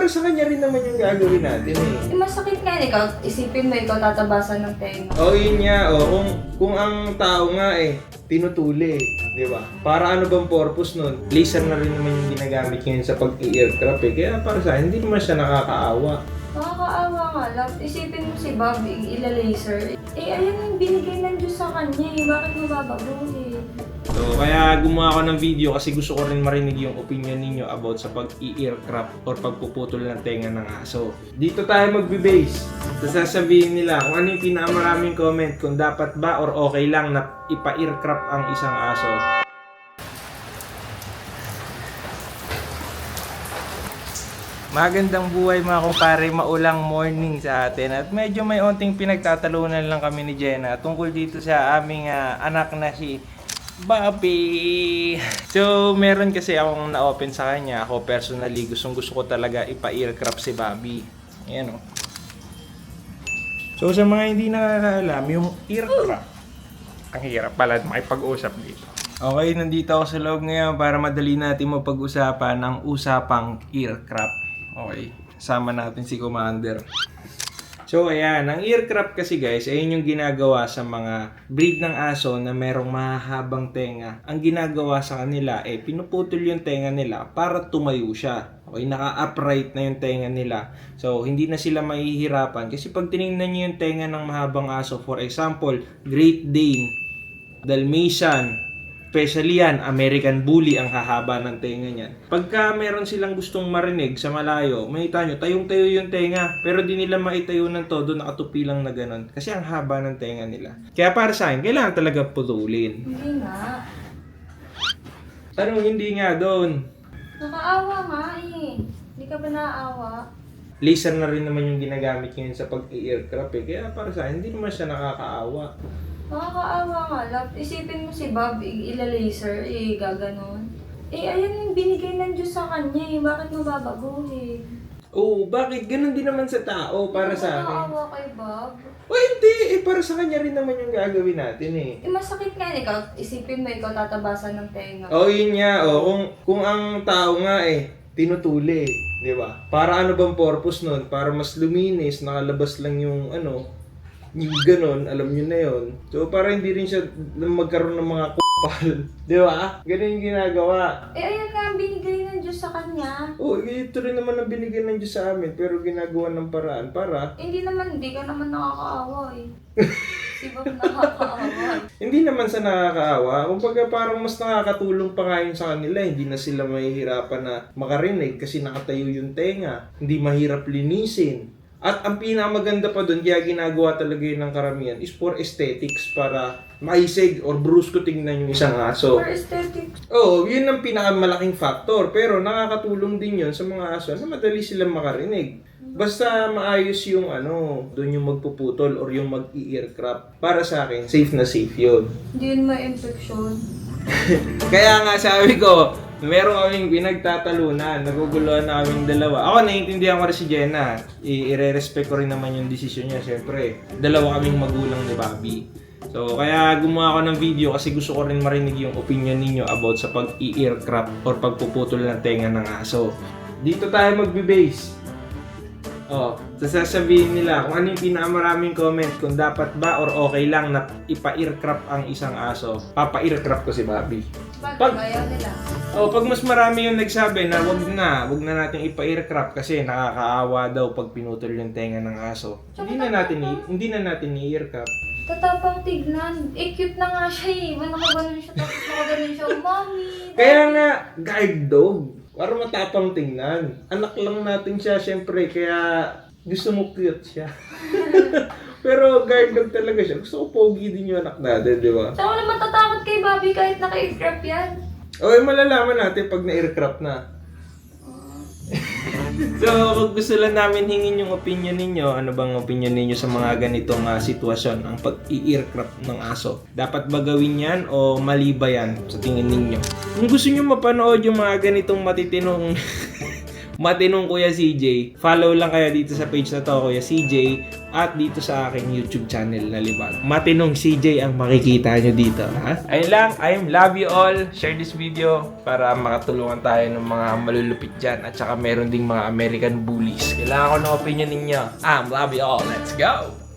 para sa kanya rin naman yung gagawin natin eh. Eh, masakit nga yun. Ikaw, isipin mo, ikaw tatabasan ng tenga. O yun nga, o kung, kung ang tao nga eh, tinutuli, di ba? Para ano bang purpose nun? Laser na rin naman yung ginagamit ngayon sa pag-aircraft eh. Kaya para sa akin, hindi naman siya nakakaawa. Nakakaawa nga, love. Isipin mo si Bob, ila-laser. Eh, ayun yung binigay ng Diyos sa kanya eh. Bakit mo babaguhin? So, kaya gumawa ako ng video kasi gusto ko rin marinig yung opinion ninyo about sa pag-aircraft or pagpuputol ng tenga ng aso. Dito tayo magbe-base. So, sasabihin nila kung ano yung pinakamaraming comment kung dapat ba or okay lang na ipa-aircraft ang isang aso. Magandang buhay mga kumpare, maulang morning sa atin at medyo may onting pinagtatalunan lang kami ni Jenna tungkol dito sa aming ah, anak na si Bobby. So, meron kasi akong na-open sa kanya. Ako personally, gustong gusto ko talaga ipa-aircraft si Bobby. Ayan o. So, sa mga hindi nakakaalam, yung aircraft, ang hirap pala makipag-usap dito. Okay, nandito ako sa loob ngayon para madali natin mapag-usapan ang usapang aircraft. Okay, sama natin si Commander. So ayan, ang aircraft kasi guys, ayun yung ginagawa sa mga breed ng aso na merong mahahabang tenga. Ang ginagawa sa kanila, eh pinuputol yung tenga nila para tumayo siya. Okay, naka-upright na yung tenga nila. So, hindi na sila mahihirapan. Kasi pag tinignan nyo yung tenga ng mahabang aso, for example, Great Dane, Dalmatian, Especially yan, American Bully ang hahaba ng tenga niyan. Pagka meron silang gustong marinig sa malayo, makita nyo, tayong-tayo yung tenga. Pero di nila maitayo ng todo, nakatupi lang na ganun. Kasi ang haba ng tenga nila. Kaya para sa akin, kailangan talaga putulin. Hindi nga. Anong hindi nga doon? Nakaawa nga eh. Hindi ka ba naaawa? Laser na rin naman yung ginagamit ngayon sa pag-aircraft eh. Kaya para sa akin, hindi naman siya nakakaawa. Nakakaawa nga, love. Isipin mo si Bob, ila-laser, eh, gaganon. Eh, ayun yung binigay ng Diyos sa kanya eh. Bakit mo babaguhin? Oo, bakit? Ganun din naman sa tao para sa akin. Nakakaawa kay Bob. O hindi, eh para sa kanya rin naman yung gagawin natin eh. Eh, masakit nga yun. Ikaw, isipin mo, ikaw tatabasan ng tenga. Oh, yun nga. Oh, kung, kung ang tao nga eh, tinutuli, di ba? Para ano bang purpose nun? Para mas luminis, nakalabas lang yung ano, yung ganon, alam nyo na yon. So, para hindi rin siya magkaroon ng mga kupal. Di ba? Ganun yung ginagawa. Eh, ayun nga ang binigay ng Diyos sa kanya. Oh, ito rin naman ang binigay ng Diyos sa amin, pero ginagawa ng paraan para Eh, hindi naman, hindi ka naman nakakaawa eh. si Bob nakakaawa. Hindi naman sa nakakaawa. Kumbaga parang mas nakakatulong pa nga yun sa kanila. Hindi na sila mahihirapan na makarinig kasi nakatayo yung tenga. Hindi mahirap linisin. At ang pinakamaganda pa doon, kaya ginagawa talaga yun ng karamihan, is for aesthetics para maisig or brusko tingnan yung isang aso. For aesthetics. Oo, yun ang pinakamalaking factor. Pero nakakatulong din yun sa mga aso na madali silang makarinig. Basta maayos yung ano, doon yung magpuputol or yung mag-earcraft. Para sa akin, safe na safe yun. Hindi yun may infection. Kaya nga sabi ko, meron kaming pinagtatalunan, naguguluhan na dalawa. Ako naiintindihan ko rin si Jenna. I-respect ko rin naman yung desisyon niya, syempre. Dalawa kaming magulang ni Bobby. So, kaya gumawa ako ng video kasi gusto ko rin marinig yung opinion ninyo about sa pag-i-aircraft or pagpuputol ng tenga ng aso. Dito tayo magbe-base. Oh, so sasabihin nila kung ano yung pinakamaraming comment kung dapat ba or okay lang na ipa-aircraft ang isang aso. Papa-aircraft ko si Bobby. Pag- ayaw nila? Oh, pag mas marami yung nagsabi na wag na, wag na natin ipa-aircraft kasi nakakaawa daw pag pinutol yung tenga ng aso. Hindi na natin i- hindi na natin i-aircraft. Tatapang tignan. Eh, cute na nga siya eh. May nakaganon siya, tapos nakaganon siya. Mommy! Kaya nga guard dog para matapang tingnan. Anak lang natin siya syempre kaya gusto mo cute siya. Pero guard dog talaga siya. Gusto ko pogi din yung anak natin, di ba? Saan wala matatakot kay Bobby kahit naka-aircraft yan? O, eh, malalaman natin pag na-aircraft na. So, kung gusto lang namin hingin yung opinion ninyo, ano bang opinion ninyo sa mga ganitong ah, sitwasyon, ang pag-i-aircraft ng aso? Dapat ba gawin yan o mali ba yan sa tingin ninyo? Kung gusto nyo mapanood yung mga ganitong matitinong matinong Kuya CJ, follow lang kayo dito sa page na to, Kuya CJ, at dito sa aking YouTube channel na Libag. Matinong CJ ang makikita nyo dito, ha? Ayun lang, I love you all. Share this video para makatulungan tayo ng mga malulupit dyan at saka meron ding mga American bullies. Kailangan ko ng opinion ninyo. I love you all. Let's go!